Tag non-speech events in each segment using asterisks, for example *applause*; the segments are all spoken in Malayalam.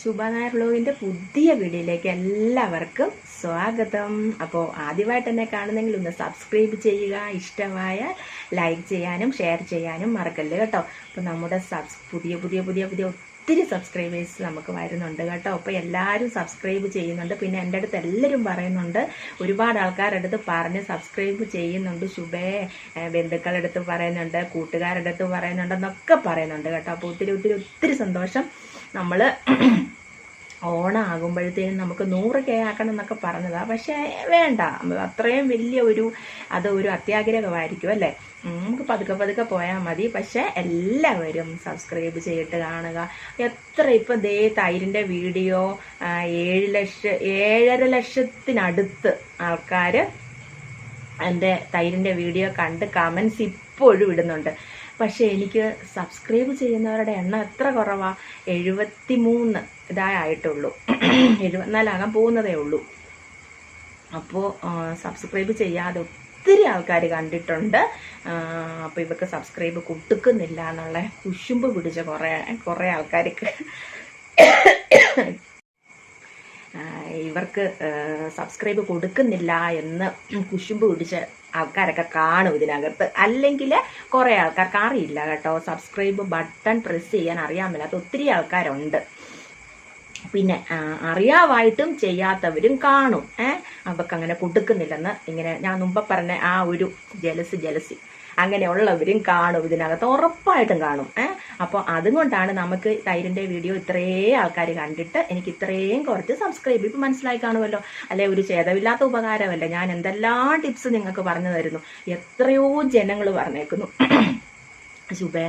ശുഭനായർ വ്ലോഗിന്റെ പുതിയ വീഡിയോയിലേക്ക് എല്ലാവർക്കും സ്വാഗതം. അപ്പോൾ ആദ്യമായിട്ട് എന്നെ കാണുന്നെങ്കിൽ ഒന്ന് സബ്സ്ക്രൈബ് ചെയ്യുക ഇഷ്ടമായ ലൈക്ക് ചെയ്യാനും ഷെയർ ചെയ്യാനും മറക്കല്ല് കേട്ടോ? അപ്പോൾ നമ്മുടെ സബ്സ് പുതിയ പുതിയ പുതിയ പുതിയ ഒത്തിരി സബ്സ്ക്രൈബേഴ്സ് നമുക്ക് വരുന്നുണ്ട് കേട്ടോ. അപ്പോൾ എല്ലാവരും സബ്സ്ക്രൈബ് ചെയ്യുന്നുണ്ട്. പിന്നെ എന്റെ അടുത്ത് എല്ലാവരും പറയുന്നുണ്ട് ഒരുപാട് ആൾക്കാരുടെ അടുത്ത് പറഞ്ഞ് സബ്സ്ക്രൈബ് ചെയ്യുന്നുണ്ട്. ശുഭേ ബന്ധുക്കളുടെ അടുത്ത് പറയുന്നുണ്ട് കൂട്ടുകാരുടെ അടുത്ത് പറയുന്നുണ്ടെന്നൊക്കെ പറയുന്നുണ്ട് കേട്ടോ. അപ്പോൾ ഒത്തിരി ഒത്തിരി ഒത്തിരി സന്തോഷം. നമ്മൾ ഓണാകുമ്പോഴത്തേനും നമുക്ക് നൂറ് കെ ആക്കണം എന്നൊക്കെ പറഞ്ഞതാണ് പക്ഷേ വേണ്ട. അത്രയും വലിയ ഒരു അത് ഒരു അത്യാഗ്രഹമായിരിക്കും അല്ലേ? നമുക്ക് പതുക്കെ പതുക്കെ പോയാൽ മതി. പക്ഷേ എല്ലാവരും സബ്സ്ക്രൈബ് ചെയ്തിട്ട് കാണുക. എത്ര ഇപ്പം ദേ തൈരിന്റെ വീഡിയോ ഏഴ് ലക്ഷം ഏഴര ലക്ഷത്തിനടുത്ത് ആൾക്കാർ എന്റെ തൈരിന്റെ വീഡിയോ കണ്ട് കമൻസ് ഇപ്പോഴും ഇടുന്നുണ്ട്. പക്ഷേ എനിക്ക് സബ്സ്ക്രൈബ് ചെയ്യുന്നവരുടെ എണ്ണം എത്ര കുറവാണ് എഴുപത്തി മൂന്ന് ഇതായിട്ടുള്ളൂ *clears throat* എഴുപത്തിനാലാകാൻ പോകുന്നതേ ഉള്ളൂ. അപ്പോൾ സബ്സ്ക്രൈബ് ചെയ്യാതെ ഒത്തിരി ആൾക്കാർ കണ്ടിട്ടുണ്ട്. അപ്പോൾ ഇവർക്ക് സബ്സ്ക്രൈബ് കൊടുക്കുന്നില്ല എന്നുള്ള കുശുമ്പ് പിടിച്ച കുറേ കുറേ ആൾക്കാർക്ക്. ഇവർക്ക് സബ്സ്ക്രൈബ് കൊടുക്കുന്നില്ല എന്ന് കുശുമ്പ് പിടിച്ച ആൾക്കാരൊക്കെ കാണും ഇതിനകത്ത്. അല്ലെങ്കിൽ കുറേ ആൾക്കാർക്ക് അറിയില്ല കേട്ടോ. സബ്സ്ക്രൈബ് ബട്ടൺ പ്രസ് ചെയ്യാൻ അറിയാൻ മേലാത്ത ഒത്തിരി ആൾക്കാരുണ്ട്. പിന്നെ അറിയാവായിട്ടും ചെയ്യാത്തവരും കാണും. ഏഹ് അവർക്ക് അങ്ങനെ കൊടുക്കുന്നില്ലെന്ന് ഇങ്ങനെ ഞാൻ മുമ്പ് പറഞ്ഞ ആ ഒരു ജലസി ജലസി അങ്ങനെയുള്ളവരും കാണും ഇതിനകത്ത് ഉറപ്പായിട്ടും കാണും. ഏഹ് അപ്പോൾ അതുകൊണ്ടാണ് നമുക്ക് തൈരിന്റെ വീഡിയോ ഇത്രയും ആൾക്കാർ കണ്ടിട്ട് എനിക്ക് ഇത്രയും കുറച്ച് സബ്സ്ക്രൈബ് ഇപ്പം മനസ്സിലായി കാണുമല്ലോ. അല്ലെ ഒരു ഛേദമില്ലാത്ത ഉപകാരമല്ല. ഞാൻ എന്തെല്ലാം ടിപ്സ് നിങ്ങൾക്ക് പറഞ്ഞു തരുന്നു. എത്രയോ ജനങ്ങൾ പറഞ്ഞേക്കുന്നു. ശുഭേ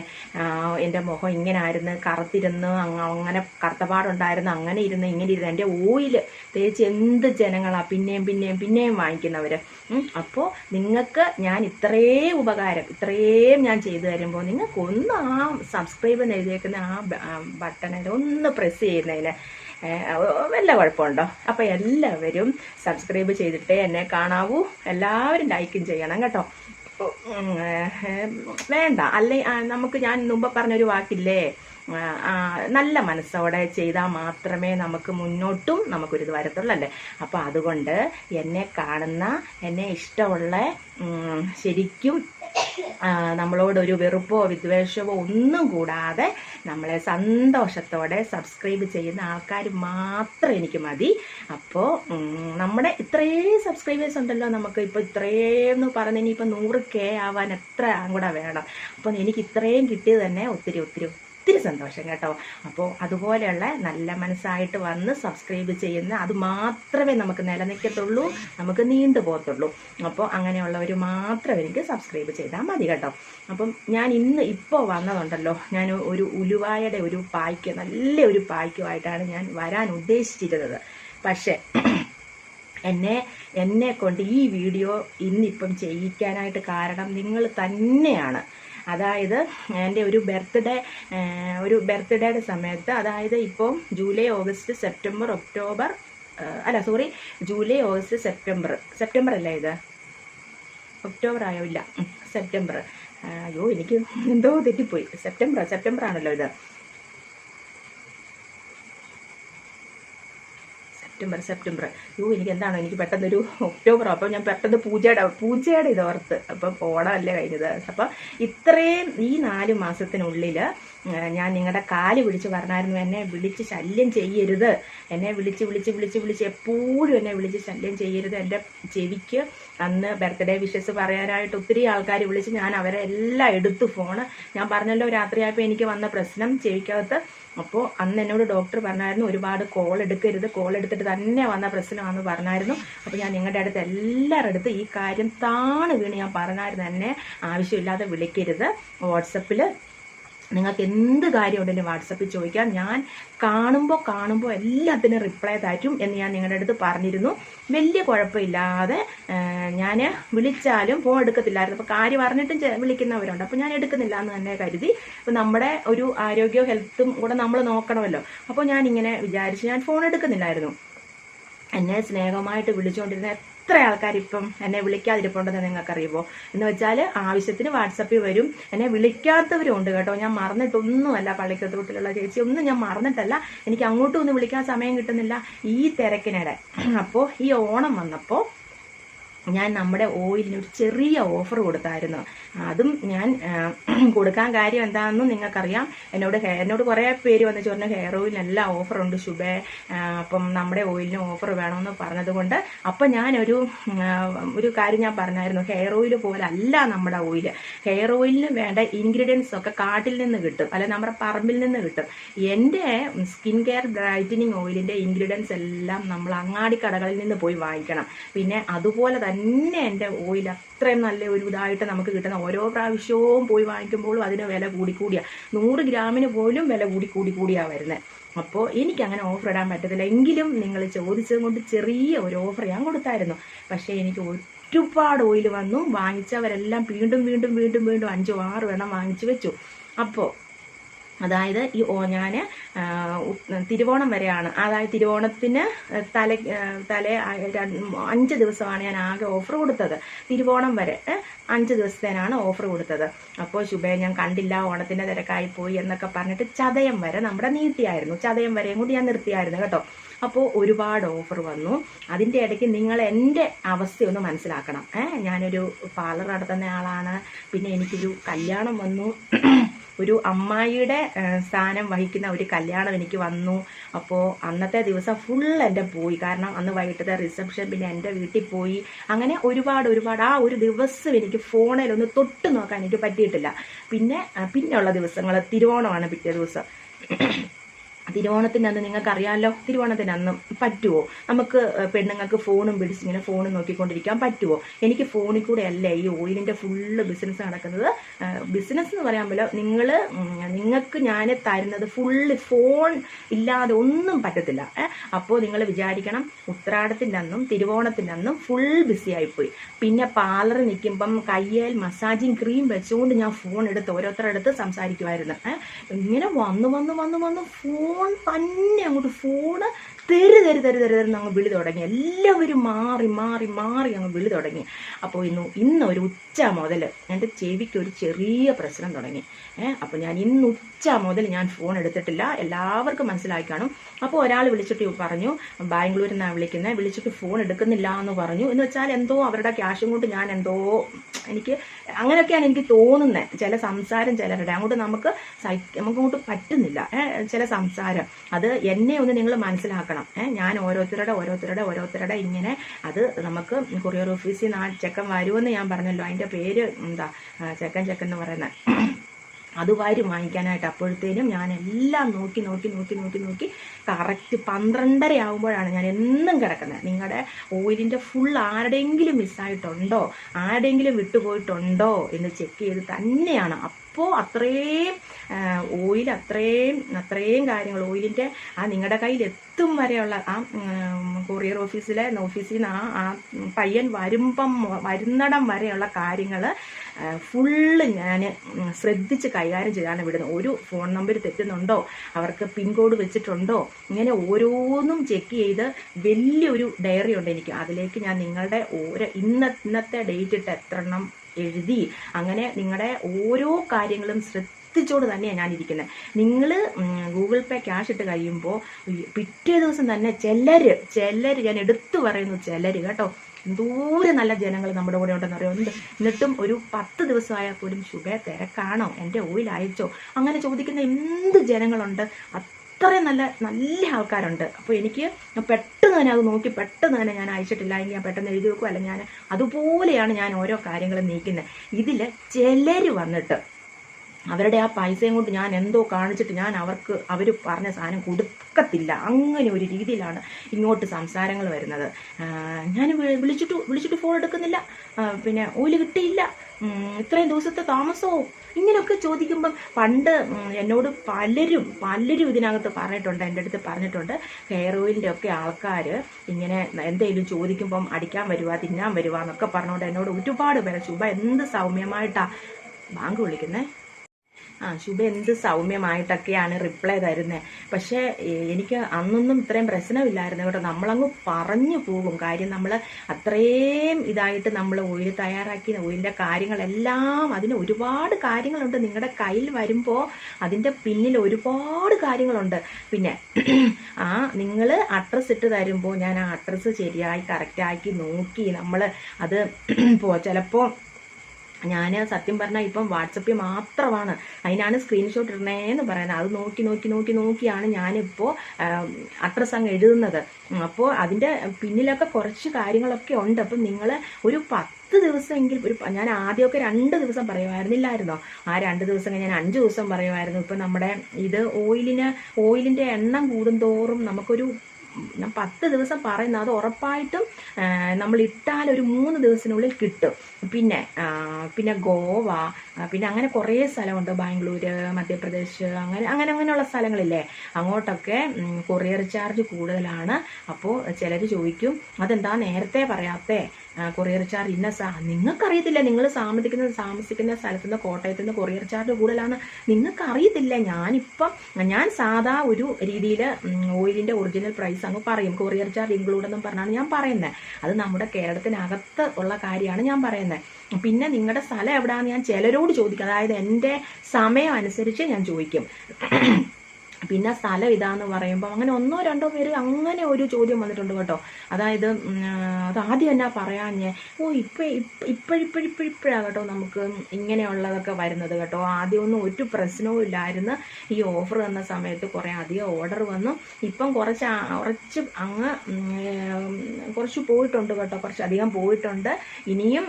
എന്റെ മുഖം ഇങ്ങനെ ആയിരുന്നു കറുത്തിരുന്ന് അങ്ങ- അങ്ങനെ കറുത്തപാടുണ്ടായിരുന്നു അങ്ങനെ ഇരുന്ന് ഇങ്ങനെ ഇരുന്ന് എന്റെ ഓയിൽ തേച്ച് എന്ത് ജനങ്ങളാണ് പിന്നെയും പിന്നെയും പിന്നെയും വാങ്ങിക്കുന്നവർ അപ്പോൾ നിങ്ങൾക്ക് ഞാൻ ഇത്രയും ഉപകാരം ഇത്രയും ഞാൻ ചെയ്തു തരുമ്പോൾ നിങ്ങൾക്ക് ഒന്ന് ആ സബ്സ്ക്രൈബ് എഴുതിയേക്കുന്ന ആ ബട്ടണിൽ ഒന്ന് പ്രസ് ചെയ്യുന്നതിന് വല്ല കുഴപ്പമുണ്ടോ? അപ്പോൾ എല്ലാവരും സബ്സ്ക്രൈബ് ചെയ്തിട്ടേ എന്നെ കാണാവൂ. എല്ലാവരും ലൈക്കും ചെയ്യണം കേട്ടോ. വേണ്ട. അല്ലെ നമുക്ക് ഞാൻ മുമ്പ് പറഞ്ഞൊരു വാക്കില്ലേ? നല്ല മനസ്സോടെ ചെയ്താൽ മാത്രമേ നമുക്ക് മുന്നോട്ടും നമുക്കൊരിത് വരത്തുള്ളൂ അല്ലേ അപ്പോൾ അതുകൊണ്ട് എന്നെ കാണുന്ന എന്നെ ഇഷ്ടമുള്ള ശരിക്കും നമ്മളോടൊരു വെറുപ്പോ വിദ്വേഷമോ ഒന്നും കൂടാതെ നമ്മളെ സന്തോഷത്തോടെ സബ്സ്ക്രൈബ് ചെയ്യുന്ന ആൾക്കാർ മാത്രം എനിക്ക് മതി. അപ്പോൾ നമ്മുടെ ഇത്രയും സബ്സ്ക്രൈബേഴ്സ് ഉണ്ടല്ലോ നമുക്ക് ഇപ്പോൾ ഇത്രയും എന്ന് ഇനിയിപ്പോൾ നൂറ് കെ ആവാൻ എത്ര കൂടെ വേണം. അപ്പം എനിക്ക് ഇത്രയും കിട്ടിയത് തന്നെ ഒത്തിരി ഒത്തിരി ഒത്തിരി സന്തോഷം കേട്ടോ. അപ്പോൾ അതുപോലെയുള്ള നല്ല മനസ്സായിട്ട് വന്ന് സബ്സ്ക്രൈബ് ചെയ്യുന്ന അത് മാത്രമേ നമുക്ക് നിലനിൽക്കത്തുള്ളൂ നമുക്ക് നീണ്ടു പോകത്തുള്ളൂ. അപ്പോൾ അങ്ങനെയുള്ളവർ മാത്രം എനിക്ക് സബ്സ്ക്രൈബ് ചെയ്താൽ മതി കേട്ടോ. അപ്പം ഞാൻ ഇന്ന് ഇപ്പോൾ വന്നതുണ്ടല്ലോ ഞാൻ ഒരു ഉലുവായുടെ ഒരു പായ്ക്ക് നല്ല ഒരു പായ്ക്കുമായിട്ടാണ് ഞാൻ വരാൻ ഉദ്ദേശിച്ചിരുന്നത്. പക്ഷേ എന്നെ എന്നെ കൊണ്ട് ഈ വീഡിയോ ഇന്നിപ്പം ചെയ്യിക്കാനായിട്ട് കാരണം നിങ്ങൾ തന്നെയാണ്. അതായത് എന്റെ ഒരു ബർത്ത്ഡേ ഒരു ബർത്ത്ഡേയുടെ സമയത്ത് അതായത് ഇപ്പോൾ ജൂലൈ ഓഗസ്റ്റ് സെപ്റ്റംബർ ഒക്ടോബർ അല്ല sorry July August September. September അല്ലേ ഇത്? ഒക്ടോബർ ആയോ? ഇല്ല. സെപ്റ്റംബർ. അയ്യോ എനിക്ക് എന്തോ തെറ്റിപ്പോയി. സെപ്റ്റംബർ സെപ്റ്റംബർ ആണല്ലോ ഇത്. September September. അയ്യോ എനിക്ക് എന്താണോ എനിക്ക് പെട്ടെന്നൊരു ഒക്ടോബർ അപ്പം ഞാൻ പെട്ടെന്ന് പൂജയുടെ പൂജയുടെ ഇത് ഓർത്ത്. അപ്പം ഓണമല്ലേ കഴിഞ്ഞത്? അപ്പം ഇത്രയും ഈ നാല് മാസത്തിനുള്ളിൽ ഞാൻ നിങ്ങളുടെ കാൽ പിടിച്ച് പറഞ്ഞായിരുന്നു എന്നെ വിളിച്ച് ശല്യം ചെയ്യരുത്. എന്നെ വിളിച്ച് വിളിച്ച് വിളിച്ച് വിളിച്ച് എപ്പോഴും എന്നെ വിളിച്ച് ശല്യം ചെയ്യരുത്. എന്റെ ചെവിക്ക് അന്ന് ബർത്ത്ഡേ വിഷസ് പറയാനായിട്ട് ഒത്തിരി ആൾക്കാർ വിളിച്ച് ഞാൻ അവരെ എല്ലാം എടുത്തു ഫോണ്. ഞാൻ പറഞ്ഞല്ലോ രാത്രിയായപ്പോൾ എനിക്ക് വന്ന പ്രശ്നം ചെവിക്കകത്ത് അപ്പോൾ അന്ന് എന്നോട് ഡോക്ടർ പറഞ്ഞായിരുന്നു ഒരുപാട് കോൾ എടുക്കരുത് കോൾ എടുത്തിട്ട് തന്നെ വന്ന പ്രശ്നമാണെന്ന് പറഞ്ഞായിരുന്നു. അപ്പോൾ ഞാൻ നിങ്ങളുടെ അടുത്ത് എല്ലാവരുടെ അടുത്ത് ഈ കാര്യം താണ് വീണ് ഞാൻ പറഞ്ഞായിരുന്നു. തന്നെ ആവശ്യമില്ലാതെ വിളിക്കരുത്. വാട്സപ്പിൽ നിങ്ങൾക്ക് എന്ത് കാര്യം ഉണ്ടെങ്കിലും വാട്സപ്പിൽ ചോദിക്കാം. ഞാൻ കാണുമ്പോൾ കാണുമ്പോൾ എല്ലാത്തിനും റിപ്ലൈ തരും എന്ന് ഞാൻ നിങ്ങളുടെ അടുത്ത് പറഞ്ഞിരുന്നു. വലിയ കുഴപ്പമില്ലാതെ ഞാൻ വിളിച്ചാലും ഫോൺ എടുക്കത്തില്ലായിരുന്നു. അപ്പോൾ കാര്യം അറിഞ്ഞിട്ടും വിളിക്കുന്നവരുണ്ട്. അപ്പോൾ ഞാൻ എടുക്കുന്നില്ല എന്ന് തന്നെ കരുതി. അപ്പോൾ നമ്മുടെ ഒരു ആരോഗ്യവും ഹെൽത്തും കൂടെ നമ്മൾ നോക്കണമല്ലോ. അപ്പോൾ ഞാൻ ഇങ്ങനെ വിചാരിച്ച്. ഞാൻ ഫോൺ എടുക്കുന്നില്ലായിരുന്നു. എന്നെ സ്നേഹമായിട്ട് വിളിച്ചുകൊണ്ടിരുന്ന എത്ര ആൾക്കാർ ഇപ്പം എന്നെ വിളിക്കാതിരിപ്പുണ്ടെന്ന് നിങ്ങൾക്കറിയുമോ എന്ന് വെച്ചാൽ ആവശ്യത്തിന് വാട്സപ്പിൽ വരും. എന്നെ വിളിക്കാത്തവരും ഉണ്ട് കേട്ടോ. ഞാൻ മറന്നിട്ടൊന്നുമല്ല പള്ളിക്കത്തോട്ടിലുള്ള ചേച്ചി. ഒന്നും ഞാൻ മറന്നിട്ടല്ല. എനിക്ക് അങ്ങോട്ടും ഒന്ന് വിളിക്കാൻ സമയം കിട്ടുന്നില്ല. ഈ തിരക്കിനിടെ. അപ്പോൾ ഈ ഓണം വന്നപ്പോൾ ഞാൻ നമ്മുടെ ഓയിലിന് ഒരു ചെറിയ ഓഫർ കൊടുത്തായിരുന്നു. അതും ഞാൻ *clears throat* കൊടുക്കാൻ കാര്യം എന്താണെന്ന് നിങ്ങൾക്കറിയാം. എന്നോട് എന്നോട് കുറേ പേര് വന്ന് ചോദിച്ചു ഹെയർ ഓയിലിന് ഓഫറുണ്ട് ശുഭേ. അപ്പം നമ്മുടെ ഓയിലിന് ഓഫർ വേണമെന്ന് പറഞ്ഞതുകൊണ്ട് അപ്പം ഞാനൊരു ഒരു കാര്യം ഞാൻ പറഞ്ഞായിരുന്നു. ഹെയർ ഓയിൽ പോലെ അല്ല നമ്മുടെ ഓയിൽ ഹെയർ ഓയിലിന് വേണ്ട ഇൻഗ്രീഡിയൻസ് ഒക്കെ കാട്ടിൽ നിന്ന് കിട്ടും. അല്ലെ നമ്മുടെ പറമ്പിൽ നിന്ന് കിട്ടും. എന്റെ സ്കിൻ കെയർ ബ്രൈറ്റനിങ് ഓയിലിന്റെ ഇൻഗ്രീഡിയൻസ് എല്ലാം നമ്മൾ അങ്ങാടി കടകളിൽ നിന്ന് പോയി വാങ്ങിക്കണം. പിന്നെ അതുപോലെ തന്നെ എന്റെ ഓയിൽ അത്രയും നല്ല ഒരു ഇതായിട്ട് നമുക്ക് കിട്ടുന്ന ഓരോ പ്രാവശ്യവും പോയി വാങ്ങിക്കുമ്പോഴും അതിന് വില കൂടി കൂടിയാ. നൂറ് ഗ്രാമിന് പോലും വില കൂടി കൂടി കൂടിയാണ് വരുന്നത് അപ്പോൾ എനിക്കങ്ങനെ ഓഫർ ഇടാൻ പറ്റത്തില്ല. എങ്കിലും നിങ്ങൾ ചോദിച്ചത് കൊണ്ട് ചെറിയ ഒരു ഓഫർ ഞാൻ കൊടുത്തായിരുന്നു. പക്ഷേ എനിക്ക് ഒരുപാട് ഓയിൽ വന്നു. വാങ്ങിച്ചവരെല്ലാം വീണ്ടും വീണ്ടും വീണ്ടും വീണ്ടും അഞ്ചോ ആറ് എണ്ണം വാങ്ങിച്ചു വെച്ചു. അപ്പോൾ അതായത് ഈ ഞാൻ തിരുവോണം വരെയാണ്. അതായത് തിരുവോണത്തിന് തല തല അഞ്ച് ദിവസമാണ് ഞാൻ ആകെ ഓഫർ കൊടുത്തത്. തിരുവോണം വരെ അഞ്ച് ദിവസത്തേനാണ് ഓഫർ കൊടുത്തത്. അപ്പോൾ ശുഭയെ ഞാൻ കണ്ടില്ല ഓണത്തിന്റെ തിരക്കായി പോയി എന്നൊക്കെ പറഞ്ഞിട്ട് ചതയം വരെ നമ്മുടെ നീട്ടിയായിരുന്നു. ചതയം വരെയും കൂടി ഞാൻ നിർത്തിയായിരുന്നു കേട്ടോ. അപ്പോൾ ഒരുപാട് ഓഫർ വന്നു. അതിന്റെ ഇടയ്ക്ക് നിങ്ങൾ എന്റെ അവസ്ഥയൊന്ന് മനസ്സിലാക്കണം. ഏഹ് ഞാനൊരു പാർലർ നടത്തുന്ന ആളാണ്. പിന്നെ എനിക്കൊരു കല്യാണം വന്നു. ഒരു അമ്മായിയുടെ സ്ഥാനം വഹിക്കുന്ന ഒരു കല്യാണം എനിക്ക് വന്നു. അപ്പോൾ അന്നത്തെ ദിവസം ഫുൾ എന്റെ പോയി. കാരണം അന്ന് വൈകിട്ടത്തെ റിസപ്ഷൻ പിന്നെ എന്റെ വീട്ടിൽ പോയി. അങ്ങനെ ഒരുപാട് ഒരുപാട്. ആ ഒരു ദിവസം എനിക്ക് ഫോണിലൊന്ന് തൊട്ട് നോക്കാൻ എനിക്ക് പറ്റിയിട്ടില്ല. പിന്നെ പിന്നെയുള്ള ദിവസങ്ങൾ തിരുവോണമാണ് പിറ്റേ ദിവസം. തിരുവോണത്തിന്റെ അന്ന് നിങ്ങൾക്ക് അറിയാമല്ലോ തിരുവോണത്തിന്റെ അന്ന് പറ്റുമോ നമുക്ക് പെണ്ണുങ്ങൾക്ക് ഫോണും പിടിച്ച് ഇങ്ങനെ ഫോണും നോക്കിക്കൊണ്ടിരിക്കാൻ പറ്റുമോ എനിക്ക് ഫോണിൽ കൂടെ അല്ല ഈ ഓയിലിന്റെ ഫുള്ള് ബിസിനസ് നടക്കുന്നത്? ബിസിനസ് എന്ന് പറ്റില്ല. നിങ്ങൾ നിങ്ങൾക്ക് ഞാൻ തരുന്നത് ഫുള്ള് ഫോൺ ഇല്ലാതെ ഒന്നും പറ്റത്തില്ല. അപ്പോൾ നിങ്ങൾ വിചാരിക്കണം ഉത്രാടത്തിന്റെ അന്നും തിരുവോണത്തിന്റെ അന്നും ഫുൾ ബിസി ആയിപ്പോയി. പിന്നെ പാർലർ നിൽക്കുമ്പം കയ്യേൽ മസാജിങ് ക്രീം വെച്ചുകൊണ്ട് ഞാൻ ഫോൺ എടുത്ത് ഓരോരുത്തരുടെ അടുത്ത് സംസാരിക്കുമായിരുന്നു ഇങ്ങനെ വന്നു വന്നു വന്നു വന്ന് ഫോൺ തന്നെ അങ്ങോട്ട് ഫോണ് തെരു തെരു തെരു തെരു തെരുന്ന് അങ്ങ് വിളി തുടങ്ങി. എല്ലാവരും മാറി മാറി മാറി അങ്ങ് വിളി തുടങ്ങി. അപ്പോൾ ഇന്ന് ഇന്ന് ഒരു ഉച്ച മുതൽ എന്റെ ചെവിക്ക് ഒരു ചെറിയ പ്രശ്നം തുടങ്ങി. ഏഹ് അപ്പോൾ ഞാൻ ഇന്ന് ഉച്ച മുതൽ ഞാൻ ഫോൺ എടുത്തിട്ടില്ല. എല്ലാവർക്കും മനസ്സിലായി കാണും. അപ്പോൾ ഒരാൾ വിളിച്ചിട്ട് പറഞ്ഞു ബാംഗ്ലൂരിൽ നിന്നാണ് വിളിക്കുന്നത് വിളിച്ചിട്ട് ഫോൺ എടുക്കുന്നില്ല എന്ന് പറഞ്ഞു. എന്ന് വെച്ചാൽ എന്തോ അവരുടെ ക്യാഷും കൊണ്ട് ഞാൻ എന്തോ എനിക്ക് അങ്ങനെയൊക്കെയാണ് എനിക്ക് തോന്നുന്നത് ചില സംസാരം ചിലരുടെ അങ്ങോട്ട് നമുക്ക് നമുക്ക് അങ്ങോട്ട് പറ്റുന്നില്ല. ചില സംസാരം. അത് എന്നെ ഒന്ന് നിങ്ങൾ മനസ്സിലാക്കണം. ഏഹ് ഞാൻ ഓരോരുത്തരുടെ ഓരോരുത്തരുടെ ഓരോരുത്തരുടെ ഇങ്ങനെ അത് നമുക്ക് കൊറിയർ ഓഫീസിൽ നിന്ന് ആ ചെക്കൻ വരുമെന്ന് ഞാൻ പറഞ്ഞല്ലോ. അതിന്റെ പേര് എന്താ? ചെക്കൻ ചെക്കൻ എന്ന് പറയുന്നത്. അത് വാരി വാങ്ങിക്കാനായിട്ട്. അപ്പോഴത്തേനും ഞാൻ എല്ലാം നോക്കി നോക്കി നോക്കി നോക്കി നോക്കി കറക്റ്റ് പന്ത്രണ്ടര ആകുമ്പോഴാണ് ഞാൻ എന്നും കിടക്കുന്നത്. നിങ്ങളുടെ ഓയിലിന്റെ ഫുൾ ആരുടെയെങ്കിലും മിസ്സായിട്ടുണ്ടോ ആരുടെയെങ്കിലും വിട്ടുപോയിട്ടുണ്ടോ? എന്ന് ചെക്ക് ചെയ്ത് തന്നെയാണ്. അപ്പോൾ അത്രയും ഓയിൽ അത്രയും അത്രയും കാര്യങ്ങൾ ഓയിലിന്റെ ആ നിങ്ങളുടെ കയ്യിൽ എത്തും വരെയുള്ള ആ കൊറിയർ ഓഫീസിലെ ഓഫീസിൽ നിന്ന് ആ ആ പയ്യൻ വരുമ്പം വരുന്നിടം വരെയുള്ള കാര്യങ്ങൾ ഫുള്ള് ഞാൻ ശ്രദ്ധിച്ച് കൈകാര്യം ചെയ്താണ് വിടുന്നത്. ഒരു ഫോൺ നമ്പർ തെറ്റുന്നുണ്ടോ? അവർക്ക് പിൻകോഡ് വെച്ചിട്ടുണ്ടോ? ഇങ്ങനെ ഓരോന്നും ചെക്ക് ചെയ്ത് വലിയൊരു ഡയറി ഉണ്ട് എനിക്ക്. അതിലേക്ക് ഞാൻ നിങ്ങളുടെ ഓരോ ഇന്ന ഇന്നത്തെ ഡേറ്റ് ഇട്ട് എത്ര എണ്ണം എഴുതി. അങ്ങനെ നിങ്ങളുടെ ഓരോ കാര്യങ്ങളും ശ്രദ്ധിച്ചോട് തന്നെയാണ് ഞാൻ ഇരിക്കുന്നത് നിങ്ങൾ ഗൂഗിൾ പേ ക്യാഷ് ഇട്ട് കഴിയുമ്പോൾ പിറ്റേ ദിവസം തന്നെ ചിലർ ചിലർ ഞാൻ എടുത്തു പറയുന്നു ചിലർ കേട്ടോ. എന്തോരം നല്ല ജനങ്ങൾ നമ്മുടെ കൂടെ ഉണ്ടെന്ന് അറിയാം? എന്നിട്ടും ഒരു പത്ത് ദിവസമായാൽ പോലും ശുഭ തിരക്കാണോ? എന്റെ ഓയിൽ അയച്ചോ അങ്ങനെ ചോദിക്കുന്ന എന്ത് ജനങ്ങളുണ്ട്? അത്രയും നല്ല നല്ല ആൾക്കാരുണ്ട്. അപ്പോൾ എനിക്ക് പെട്ടെന്ന് തന്നെ അത് നോക്കി പെട്ടെന്ന് തന്നെ ഞാൻ അയച്ചിട്ടില്ല. എങ്കിൽ ഞാൻ പെട്ടെന്ന് എഴുതി വെക്കും അല്ലെങ്കിൽ ഞാൻ അതുപോലെയാണ് ഞാൻ ഓരോ കാര്യങ്ങളും നീക്കുന്നത്. ഇതിൽ ചിലർ വന്നിട്ട് അവരുടെ ആ പൈസയും കൊണ്ട് ഞാൻ എന്തോ കാണിച്ചിട്ട് ഞാൻ അവർക്ക് അവർ പറഞ്ഞ സാധനം കൊടുക്കത്തില്ല. അങ്ങനെ ഒരു രീതിയിലാണ് ഇങ്ങോട്ട് സംസാരങ്ങൾ വരുന്നത്. ഞാൻ വിളിച്ചിട്ട് വിളിച്ചിട്ട് ഫോൺ എടുക്കുന്നില്ല. പിന്നെ ഓൽ കിട്ടിയില്ല. ഇത്രയും ദിവസത്തെ താമസവും. ഇങ്ങനെയൊക്കെ ചോദിക്കുമ്പം പണ്ട് എന്നോട് പലരും പലരും ഇതിനകത്ത് പറഞ്ഞിട്ടുണ്ട് എന്റെ അടുത്ത് പറഞ്ഞിട്ടുണ്ട്. ഹെയർ ഓയിലിന്റെ ഒക്കെ ആൾക്കാർ ഇങ്ങനെ എന്തെങ്കിലും ചോദിക്കുമ്പം അടിക്കാൻ വരുക തിന്നാൻ വരുക എന്നൊക്കെ പറഞ്ഞുകൊണ്ട് എന്നോട് ഒരുപാട് പേരെ ശുഭ എന്ത് സൗമ്യമായിട്ടാണ് ബാങ്ക് വിളിക്കുന്നേ? ആ ശുഭ എന്ത് സൗമ്യമായിട്ടൊക്കെയാണ് റിപ്ലൈ തരുന്നത് പക്ഷേ എനിക്ക് അന്നൊന്നും ഇത്രയും പ്രശ്നമില്ലായിരുന്നു കേട്ടോ. നമ്മളങ്ങ് പറഞ്ഞു പോകും. കാര്യം നമ്മൾ അത്രയും ഇതായിട്ട് നമ്മൾ ഓയിൽ തയ്യാറാക്കി ഓയിലിന്റെ കാര്യങ്ങളെല്ലാം അതിന് ഒരുപാട് കാര്യങ്ങളുണ്ട്. നിങ്ങളുടെ കയ്യിൽ വരുമ്പോൾ അതിന്റെ പിന്നിൽ ഒരുപാട് കാര്യങ്ങളുണ്ട്. പിന്നെ ആ നിങ്ങൾ അഡ്രസ്സ് ഇട്ട് തരുമ്പോൾ ഞാൻ ആ അഡ്രസ്സ് ശരിയായി കറക്റ്റാക്കി നോക്കി നമ്മൾ അത് ചിലപ്പോൾ ഞാൻ സത്യം പറഞ്ഞാൽ ഇപ്പം വാട്സപ്പിൽ മാത്രമാണ്. അതിനാണ് സ്ക്രീൻഷോട്ട് ഇടണേന്ന് പറയുന്നത് അത് നോക്കി നോക്കി നോക്കി നോക്കിയാണ് ഞാനിപ്പോൾ അഡ്രസ്സ് അങ്ങ് എഴുതുന്നത്. അപ്പോൾ അതിന്റെ പിന്നിലൊക്കെ കുറച്ച് കാര്യങ്ങളൊക്കെ ഉണ്ട്. അപ്പം നിങ്ങൾ ഒരു പത്ത് ദിവസമെങ്കിൽ ഒരു ഞാൻ ആദ്യമൊക്കെ രണ്ട് ദിവസം പറയുമായിരുന്നില്ലായിരുന്നോ? ആ രണ്ട് ദിവസം ഞാൻ അഞ്ച് ദിവസം പറയുമായിരുന്നു. ഇപ്പം നമ്മുടെ ഇത് ഓയിലിന് ഓയിലിന്റെ എണ്ണം കൂടുന്തോറും നമുക്കൊരു ഞാൻ പത്ത് ദിവസം പറയുന്ന അത് ഉറപ്പായിട്ടും നമ്മൾ ഇട്ടാൽ ഒരു മൂന്ന് ദിവസത്തിനുള്ളിൽ കിട്ടും. പിന്നെ പിന്നെ ഗോവ പിന്നെ അങ്ങനെ കുറേ സ്ഥലമുണ്ട്. ബാംഗ്ലൂര് മധ്യപ്രദേശ് അങ്ങനെ അങ്ങനെ അങ്ങനെയുള്ള സ്ഥലങ്ങളില്ലേ? അങ്ങോട്ടൊക്കെ കൊറിയർ ചാർജ് കൂടുതലാണ്. അപ്പോൾ ചിലർ ചോദിക്കും അതെന്താ നേരത്തെ പറയാത്തേ? കൊറിയർ ചാർജ് ഇന്ന സാ നിങ്ങൾക്കറിയത്തില്ല. നിങ്ങൾ താമസിക്കുന്ന താമസിക്കുന്ന സ്ഥലത്ത് നിന്ന് കോട്ടയത്ത് നിന്ന് കൊറിയർ ചാർജ് കൂടുതലാണ്. നിങ്ങൾക്ക് അറിയത്തില്ല ഞാനിപ്പം ഞാൻ സാധാ ഒരു രീതിയിൽ ഓയിലിന്റെ ഒറിജിനൽ പ്രൈസ് അങ്ങ് പറയും. കൊറിയർ ചാർജ് ഇൻക്ലൂഡ് എന്നും പറഞ്ഞാണ് ഞാൻ പറയുന്നത് അത് നമ്മുടെ കേരളത്തിനകത്ത് ഉള്ള കാര്യമാണ് ഞാൻ പറയുന്നത് പിന്നെ നിങ്ങളുടെ സ്ഥലം എവിടെയാണെന്ന് ഞാൻ ചിലരോട് ചോദിക്കും. അതായത് എന്റെ സമയം അനുസരിച്ച് ഞാൻ ചോദിക്കും. പിന്നെ സ്ഥലം ഇതാന്ന് പറയുമ്പോൾ അങ്ങനെ ഒന്നോ രണ്ടോ പേര് അങ്ങനെ ഒരു ചോദ്യം വന്നിട്ടുണ്ട് കേട്ടോ. അതായത് അത് ആദ്യം എന്നാ പറയാഞ്ഞേ? ഓ ഇപ്പം ഇപ്പോഴിപ്പോഴിപ്പോഴിപ്പോഴാണ് കേട്ടോ നമുക്ക് ഇങ്ങനെയുള്ളതൊക്കെ വരുന്നത് കേട്ടോ. ആദ്യമൊന്നും ഒരു പ്രശ്നവും ഇല്ലായിരുന്നു. ഈ ഓഫർ വന്ന സമയത്ത് കുറേ അധികം ഓർഡർ വന്നു. ഇപ്പം കുറച്ച് കുറച്ച് അങ്ങ് കുറച്ച് പോയിട്ടുണ്ട് കേട്ടോ. കുറച്ച് അധികം പോയിട്ടുണ്ട്. ഇനിയും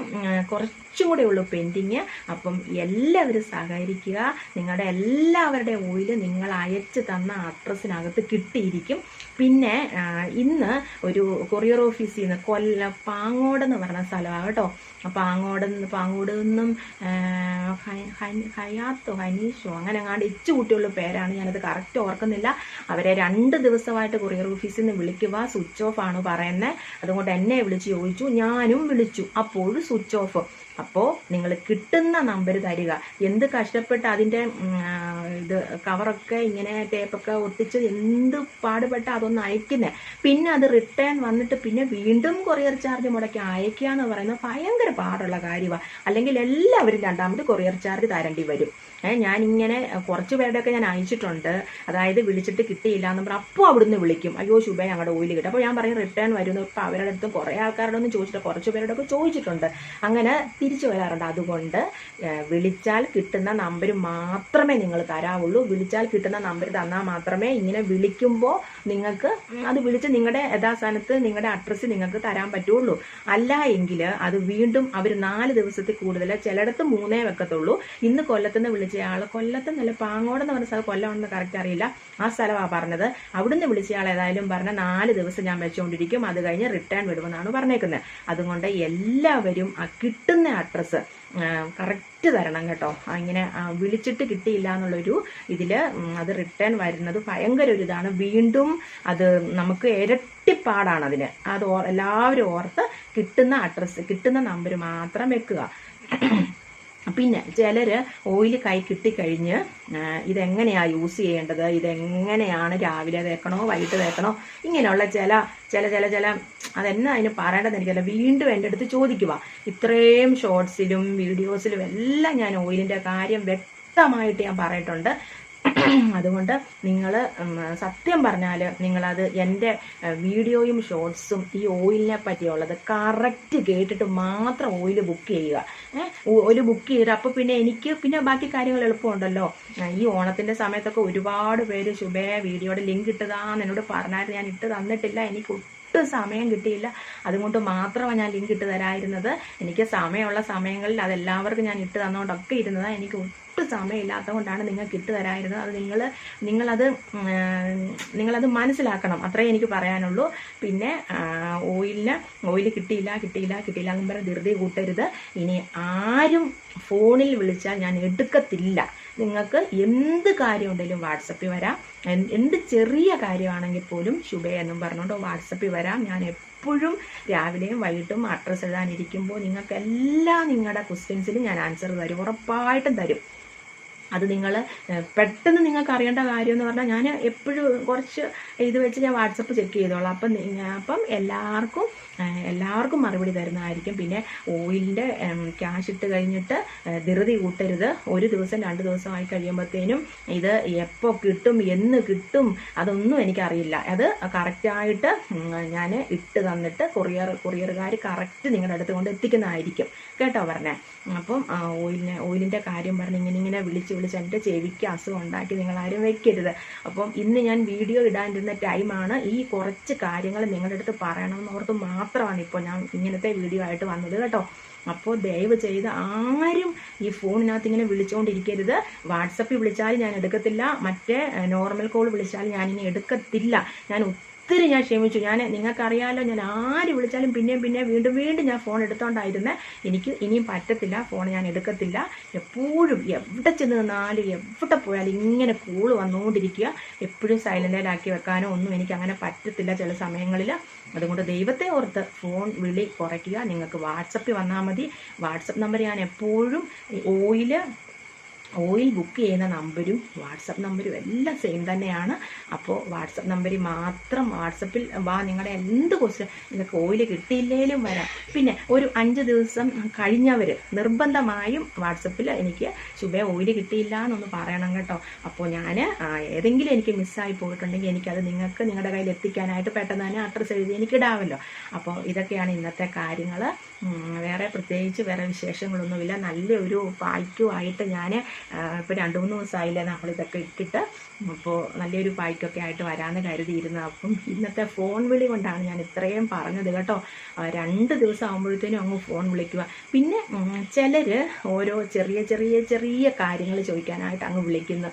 കുറച്ചും കൂടെ ഉള്ളൂ പെൻഡിങ്. അപ്പം എല്ലാവരും സഹകരിക്കുക. നിങ്ങളുടെ എല്ലാവരുടെയും ഓയിൽ നിങ്ങൾ അയച്ച് തന്ന അഡ്രസ്സിനകത്ത് കിട്ടിയിരിക്കും. പിന്നെ ഇന്ന് ഒരു കൊറിയർ ഓഫീസിൽ നിന്ന് കൊല്ല പാങ്ങോട് എന്ന് പറഞ്ഞ സ്ഥലമാണ് കേട്ടോ. പാങ്ങോട് പാങ്ങോട് നിന്നും ഹയാത്തോ ഹനീഷോ അങ്ങനെ അങ്ങാണ്ട് ഇച്ചു കുട്ടിയുള്ള പേരാണ് ഞാനത് കറക്റ്റ് ഓർക്കുന്നില്ല. അവരെ രണ്ട് ദിവസമായിട്ട് കൊറിയർ ഓഫീസിൽ നിന്ന് വിളിക്കുക സ്വിച്ച് ഓഫ് ആണ് പറയുന്നത് അതുകൊണ്ട് എന്നെ വിളിച്ച് ചോദിച്ചു ഞാനും വിളിച്ചു. അപ്പോഴും സ്വിച്ച് ഓഫ് അപ്പോൾ നിങ്ങൾ കിട്ടുന്ന നമ്പർ തരിക. എന്ത് കഷ്ടപ്പെട്ട് അതിന്റെ ഇത് കവറൊക്കെ ഇങ്ങനെ ടേപ്പൊക്കെ ഒട്ടിച്ച് എന്ത് പാടുപെട്ട് അതൊന്ന് അയക്കുന്നത് പിന്നെ അത് റിട്ടേൺ വന്നിട്ട് പിന്നെ വീണ്ടും കൊറിയർ ചാർജ് മുടക്കി അയക്കുക എന്ന് പറയുന്നത് ഭയങ്കര പാടുള്ള കാര്യമാണ് അല്ലെങ്കിൽ എല്ലാവരും രണ്ടാമത് കൊറിയർ ചാർജ് തരേണ്ടി വരും. ഞാനിങ്ങനെ കുറച്ച് പേരുടെയൊക്കെ ഞാൻ അയച്ചിട്ടുണ്ട്. അതായത് വിളിച്ചിട്ട് കിട്ടിയില്ല എന്ന് പറഞ്ഞാൽ അപ്പോൾ അവിടുന്ന് വിളിക്കും. അയ്യോ ശുഭ ഞങ്ങളുടെ ഓയിൽ കിട്ടും. അപ്പോൾ ഞാൻ പറയും റിട്ടേൺ വരുന്നു. ഇപ്പോൾ അവരുടെ അടുത്ത് കുറേ ആൾക്കാരുടെ ഒന്നും ചോദിച്ചിട്ട് കുറച്ച് പേരോടൊക്കെ ചോദിച്ചിട്ടുണ്ട്. അങ്ങനെ തിരിച്ചു വരാറുണ്ട്. അതുകൊണ്ട് വിളിച്ചാൽ കിട്ടുന്ന നമ്പർ മാത്രമേ നിങ്ങൾ തരാവുള്ളൂ. വിളിച്ചാൽ കിട്ടുന്ന നമ്പർ തന്നാൽ മാത്രമേ ഇങ്ങനെ വിളിക്കുമ്പോൾ നിങ്ങൾക്ക് അത് വിളിച്ച് നിങ്ങളുടെ യഥാസ്ഥാനത്ത് നിങ്ങളുടെ അഡ്രസ്സ് നിങ്ങൾക്ക് തരാൻ പറ്റുള്ളൂ. അല്ല എങ്കിൽ അത് വീണ്ടും അവർ നാല് ദിവസത്തിൽ കൂടുതൽ ചിലയിടത്ത് മൂന്നേ വെക്കത്തുള്ളൂ. ഇന്ന് കൊല്ലത്തുനിന്ന് വിളിച്ചയാൾ നല്ല പാങ്ങോടെന്ന് പറഞ്ഞ സ്ഥലം കൊല്ലമാണെന്ന് കറക്റ്റ് അറിയില്ല. ആ സ്ഥലമാണ് പറഞ്ഞത്. അവിടുന്ന് വിളിച്ച ആൾ ഏതായാലും പറഞ്ഞ നാല് ദിവസം ഞാൻ വെച്ചുകൊണ്ടിരിക്കും അത് കഴിഞ്ഞ് റിട്ടേൺ വിടുമെന്നാണ് പറഞ്ഞേക്കുന്നത്. അതുകൊണ്ട് എല്ലാവരും ആ കിട്ടുന്ന അഡ്രസ്സ് കറക്റ്റ് തരണം കേട്ടോ. അങ്ങനെ വിളിച്ചിട്ട് കിട്ടിയില്ല എന്നുള്ളൊരു ഇതിൽ അത് റിട്ടേൺ വരുന്നത് ഭയങ്കര ഒരു ഇതാണ്. വീണ്ടും അത് നമുക്ക് ഇരട്ടിപ്പാടാണ് അതിന്. അത് എല്ലാവരും ഓർത്ത് കിട്ടുന്ന അഡ്രസ്സ് കിട്ടുന്ന നമ്പർ മാത്രം വെക്കുക. പിന്നെ ചിലർ ഓയിൽ കൈ കിട്ടിക്കഴിഞ്ഞ് ഇതെങ്ങനെയാണ് യൂസ് ചെയ്യേണ്ടത്? ഇതെങ്ങനെയാണ് രാവിലെ തേക്കണോ വൈകിട്ട് തേക്കണോ? ഇങ്ങനെയുള്ള ചില ചില ചില ചില അതെന്നാ അതിന് പറയേണ്ടത് എനിക്കല്ല വീണ്ടും എന്റെ അടുത്ത് ചോദിക്കുക. ഇത്രയും ഷോർട്സിലും വീഡിയോസിലും എല്ലാം ഞാൻ ഓയിലിന്റെ കാര്യം വ്യക്തമായിട്ട് ഞാൻ പറഞ്ഞിട്ടുണ്ട്. *coughs* അതുകൊണ്ട് നിങ്ങൾ സത്യം പറഞ്ഞാൽ നിങ്ങളത് എന്റെ വീഡിയോയും ഷോർട്സും ഈ ഓയിലിനെ പറ്റിയുള്ളത് കറക്റ്റ് കേട്ടിട്ട് മാത്രം ഓയിൽ ബുക്ക് ചെയ്യുക. ഓയിൽ ബുക്ക് ചെയ്ത് അപ്പോൾ പിന്നെ എനിക്ക് പിന്നെ ബാക്കി കാര്യങ്ങൾ എളുപ്പമുണ്ടല്ലോ. ഈ ഓണത്തിന്റെ സമയത്തൊക്കെ ഒരുപാട് പേര് ശുഭേ വീഡിയോയുടെ ലിങ്ക് ഇട്ടതാന്ന് എന്നോട് പറഞ്ഞായിരുന്നു. ഞാൻ ഇട്ട് തന്നിട്ടില്ല. എനിക്ക് ഒട്ടും സമയം കിട്ടിയില്ല. അതുകൊണ്ട് മാത്രമാണ് ഞാൻ ലിങ്ക് ഇട്ട് തരായിരുന്നത് എനിക്ക് സമയമുള്ള സമയങ്ങളിൽ അതെല്ലാവർക്കും ഞാൻ ഇട്ട് തന്നുകൊണ്ടൊക്കെ ഇരുന്നതാണ് എനിക്ക് ഒട്ടും സമയമില്ലാത്തത് കൊണ്ടാണ് നിങ്ങൾക്ക് ഇട്ട് തരായിരുന്നത് അത് നിങ്ങൾ നിങ്ങളത് നിങ്ങളത് മനസ്സിലാക്കണം. അത്രേ എനിക്ക് പറയാനുള്ളൂ. പിന്നെ ഓയിലിന് ഓയിൽ കിട്ടിയില്ല കിട്ടിയില്ല കിട്ടിയില്ല എന്ന് പറഞ്ഞാൽ ധൃതി കൂട്ടരുത്. ഇനി ആരും ഫോണിൽ വിളിച്ചാൽ ഞാൻ എടുക്കത്തില്ല. നിങ്ങൾക്ക് എന്ത് കാര്യം ഉണ്ടെങ്കിലും വാട്സപ്പിൽ വരാം. എന്ത് ചെറിയ കാര്യമാണെങ്കിൽ പോലും ശുഭ എന്നും പറഞ്ഞുകൊണ്ട് വാട്സപ്പിൽ വരാം. ഞാൻ എപ്പോഴും രാവിലെയും വൈകിട്ടും അഡ്രസ്സ് എഴുതാനിരിക്കുമ്പോൾ നിങ്ങൾക്ക് എല്ലാ നിങ്ങളുടെ ക്വസ്റ്റ്യൻസിലും ഞാൻ ആൻസർ തരും. ഉറപ്പായിട്ടും തരും. അത് നിങ്ങൾ പെട്ടെന്ന് നിങ്ങൾക്ക് അറിയേണ്ട കാര്യം എന്ന് പറഞ്ഞാൽ ഞാൻ എപ്പോഴും കുറച്ച് ഇത് വെച്ച് ഞാൻ വാട്സപ്പ് ചെക്ക് ചെയ്തോളാം. അപ്പം അപ്പം എല്ലാവർക്കും എല്ലാവർക്കും മറുപടി തരുന്നതായിരിക്കും. പിന്നെ ഓയിലിന്റെ ക്യാഷ് ഇട്ട് കഴിഞ്ഞിട്ട് ധൃതി കൂട്ടരുത്. ഒരു ദിവസം രണ്ട് ദിവസമായി കഴിയുമ്പോഴത്തേനും ഇത് എപ്പോൾ കിട്ടും എന്ന് കിട്ടും അതൊന്നും എനിക്കറിയില്ല. അത് കറക്റ്റായിട്ട് ഞാൻ ഇട്ട് തന്നിട്ട് കൊറിയർ കൊറിയറുകാർ കറക്റ്റ് നിങ്ങളുടെ അടുത്ത് കൊണ്ട് എത്തിക്കുന്നതായിരിക്കും. കേട്ടോ പറഞ്ഞേ? അപ്പം ഓയിലിനെ ഓയിലിന്റെ കാര്യം പറഞ്ഞ് ഇങ്ങനെ ഇങ്ങനെ വിളിച്ച് വിളിച്ച് എന്റെ ചെവിക്ക് അസുഖം ഉണ്ടാക്കി നിങ്ങൾ ആരും വെക്കരുത്. അപ്പം ഇന്ന് ഞാൻ വീഡിയോ ഇടാനിരുന്ന ടൈമാണ് ഈ കുറച്ച് കാര്യങ്ങൾ നിങ്ങളുടെ അടുത്ത് പറയണമെന്ന് ഓർത്ത് മാത്രമാണ് ഇപ്പോൾ ഞാൻ ഇങ്ങനത്തെ വീഡിയോ ആയിട്ട് വന്നത് കേട്ടോ. അപ്പോൾ ദയവ് ചെയ്ത് ആരും ഈ ഫോണിനകത്ത് ഇങ്ങനെ വിളിച്ചുകൊണ്ടിരിക്കരുത് വാട്സപ്പിൽ വിളിച്ചാൽ ഞാൻ എടുക്കത്തില്ല. മറ്റേ നോർമൽ കോൾ വിളിച്ചാൽ ഞാനിനി എടുക്കത്തില്ല. ഞാൻ ഒത്തിരി ഞാൻ ക്ഷമിച്ചു. ഞാൻ നിങ്ങൾക്കറിയാലോ ഞാൻ ആര് വിളിച്ചാലും പിന്നെയും പിന്നെ വീണ്ടും വീണ്ടും ഞാൻ ഫോൺ എടുത്തോണ്ടായിരുന്നേ. എനിക്ക് ഇനിയും പറ്റത്തില്ല ഫോൺ ഞാൻ എടുക്കത്തില്ല. എപ്പോഴും എവിടെ ചെന്ന് നിന്നാലും എവിടെ പോയാലും ഇങ്ങനെ കൂൾ വന്നുകൊണ്ടിരിക്കുക എപ്പോഴും സൈലന്റിലാക്കി വെക്കാനോ ഒന്നും എനിക്ക് അങ്ങനെ പറ്റത്തില്ല ചില സമയങ്ങളിൽ അതുകൊണ്ട് ദൈവത്തെ ഓർത്ത് ഫോൺ വിളി കുറയ്ക്കുക. നിങ്ങൾക്ക് വാട്സപ്പിൽ വന്നാൽ മതി. വാട്സപ്പ് നമ്പർ ഞാൻ എപ്പോഴും ഓയിൽ ഓയിൽ ബുക്ക് ചെയ്യുന്ന നമ്പരും വാട്സപ്പ് നമ്പരും എല്ലാം സെയിം തന്നെയാണ്. അപ്പോൾ വാട്സപ്പ് നമ്പറിൽ മാത്രം വാട്സപ്പിൽ വാ നിങ്ങളുടെ എന്ത് ക്വസ്റ്റ്യൻ നിങ്ങൾക്ക് ഓയിൽ കിട്ടിയില്ലേലും വരാം. പിന്നെ ഒരു അഞ്ച് ദിവസം കഴിഞ്ഞവർ നിർബന്ധമായും വാട്സപ്പിൽ എനിക്ക് ശുഭ ഓയിൽ കിട്ടിയില്ല എന്നൊന്ന് പറയണം കേട്ടോ. അപ്പോൾ ഞാൻ ഏതെങ്കിലും എനിക്ക് മിസ്സായി പോയിട്ടുണ്ടെങ്കിൽ എനിക്കത് നിങ്ങൾക്ക് നിങ്ങളുടെ കയ്യിൽ എത്തിക്കാനായിട്ട് പെട്ടെന്ന് തന്നെ അഡ്രസ്സ് എഴുതി എനിക്ക് ഇടാമല്ലോ. അപ്പോൾ ഇതൊക്കെയാണ് ഇന്നത്തെ കാര്യങ്ങൾ വേറെ പ്രത്യേകിച്ച് വേറെ വിശേഷങ്ങളൊന്നുമില്ല. നല്ലൊരു പായ്ക്കുമായിട്ട് ഞാൻ ഇപ്പോൾ രണ്ട് മൂന്ന് ദിവസമായില്ലേ നമ്മളിതൊക്കെ ഇട്ടിട്ട്. അപ്പോൾ നല്ലൊരു പായ്ക്കൊക്കെ ആയിട്ട് വരാമെന്ന് കരുതിയിരുന്നു. അപ്പം ഇന്നത്തെ ഫോൺ വിളി കൊണ്ടാണ് ഞാൻ ഇത്രയും പറഞ്ഞത് കേട്ടോ. രണ്ട് ദിവസം ആകുമ്പോഴത്തേനും അങ്ങ് ഫോൺ വിളിക്കുക. പിന്നെ ചിലർ ഓരോ ചെറിയ ചെറിയ ചെറിയ കാര്യങ്ങൾ ചോദിക്കാനായിട്ട് അങ്ങ് വിളിക്കുന്നു.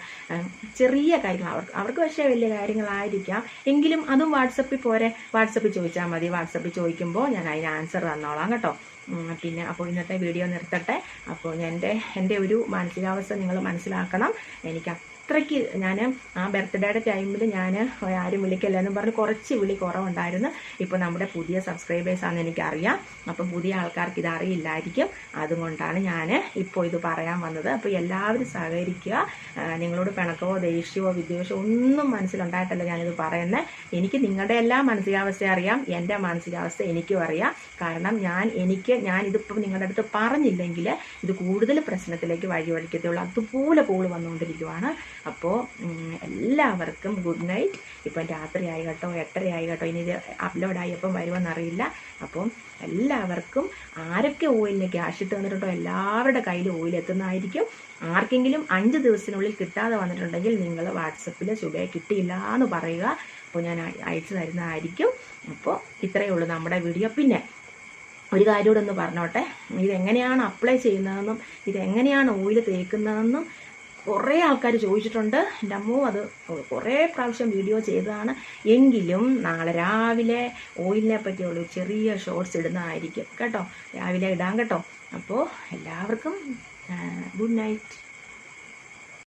ചെറിയ കാര്യങ്ങൾ. അവർക്ക് അവർക്ക് പക്ഷേ വലിയ കാര്യങ്ങളായിരിക്കാം. എങ്കിലും അതും വാട്സപ്പിൽ പോരെ. വാട്സപ്പിൽ ചോദിച്ചാൽ മതി. വാട്സപ്പിൽ ചോദിക്കുമ്പോൾ ഞാൻ അതിന് ആൻസർ തന്നോളാം കേട്ടോ. പിന്നെ അപ്പോൾ ഇന്നത്തെ വീഡിയോ നിർത്തട്ടെ. അപ്പോൾ എന്റെ എന്റെ ഒരു മാനസികാവസ്ഥ നിങ്ങൾ മനസ്സിലാക്കണം. എനിക്ക് അത്രയ്ക്ക് ഞാൻ ആ ബർത്ത്ഡേയുടെ ടൈമിൽ ഞാൻ ആരും വിളിക്കല്ല എന്ന് പറഞ്ഞ് കുറച്ച് വിളി കുറവുണ്ടായിരുന്നു. ഇപ്പോൾ നമ്മുടെ പുതിയ സബ്സ്ക്രൈബേഴ്സാണെന്ന് എനിക്കറിയാം. അപ്പം പുതിയ ആൾക്കാർക്ക് ഇത് അറിയില്ലായിരിക്കും അതുകൊണ്ടാണ് ഞാൻ ഇപ്പോൾ ഇത് പറയാൻ വന്നത്. അപ്പോൾ എല്ലാവരും സഹകരിക്കുക. നിങ്ങളോട് പിണക്കമോ ദേഷ്യമോ വിദ്വേഷമോ ഒന്നും മനസ്സിലുണ്ടായിട്ടല്ല ഞാനിത് പറയുന്നത് എനിക്ക് നിങ്ങളുടെ എല്ലാ മാനസികാവസ്ഥ അറിയാം. എന്റെ മാനസികാവസ്ഥ എനിക്കും അറിയാം. കാരണം ഞാൻ എനിക്ക് ഞാൻ ഇതിപ്പം നിങ്ങളുടെ അടുത്ത് പറഞ്ഞില്ലെങ്കിൽ ഇത് കൂടുതൽ പ്രശ്നത്തിലേക്ക് വഴിവഴിക്കത്തുള്ളൂ അതുപോലെ പോൾ വന്നുകൊണ്ടിരിക്കുവാണ്. അപ്പോൾ എല്ലാവർക്കും ഗുഡ് നൈറ്റ് ഇപ്പം രാത്രിയായി കേട്ടോ എട്ടരയായി കേട്ടോ ഇനി ഇത് അപ്ലോഡായി എപ്പം വരുമെന്നറിയില്ല അപ്പം എല്ലാവർക്കും ആരൊക്കെ ഓയിലിന് ക്യാഷ് ഇട്ട് വന്നിട്ടുണ്ടോ എല്ലാവരുടെ കയ്യിൽ ഓയിൽ എത്തുന്നതായിരിക്കും. ആർക്കെങ്കിലും അഞ്ച് ദിവസത്തിനുള്ളിൽ കിട്ടാതെ വന്നിട്ടുണ്ടെങ്കിൽ നിങ്ങൾ വാട്സപ്പിൽ ശുഭയെ കിട്ടിയില്ല എന്ന് പറയുക. അപ്പോൾ ഞാൻ അയച്ചു തരുന്നതായിരിക്കും. അപ്പോൾ ഇത്രയേ ഉള്ളൂ നമ്മുടെ വീഡിയോ പിന്നെ ഒരു കാര്യം കൂടെ ഒന്ന് പറഞ്ഞോട്ടെ. ഇതെങ്ങനെയാണ് അപ്ലൈ ചെയ്യുന്നതെന്നും ഇതെങ്ങനെയാണ് ഓയിൽ തേക്കുന്നതെന്നും കുറേ ആൾക്കാർ ചോദിച്ചിട്ടുണ്ട്. എന്റെ അമ്മോ അത് കുറേ പ്രാവശ്യം വീഡിയോ ചെയ്തതാണ്. എങ്കിലും നാളെ രാവിലെ ഓയിലിനെ പറ്റിയുള്ളൊരു ചെറിയ ഷോർട്സ് ഇടുന്നതായിരിക്കും. കേട്ടോ? രാവിലെ ഇടാം കേട്ടോ? അപ്പോൾ എല്ലാവർക്കും ഗുഡ് നൈറ്റ്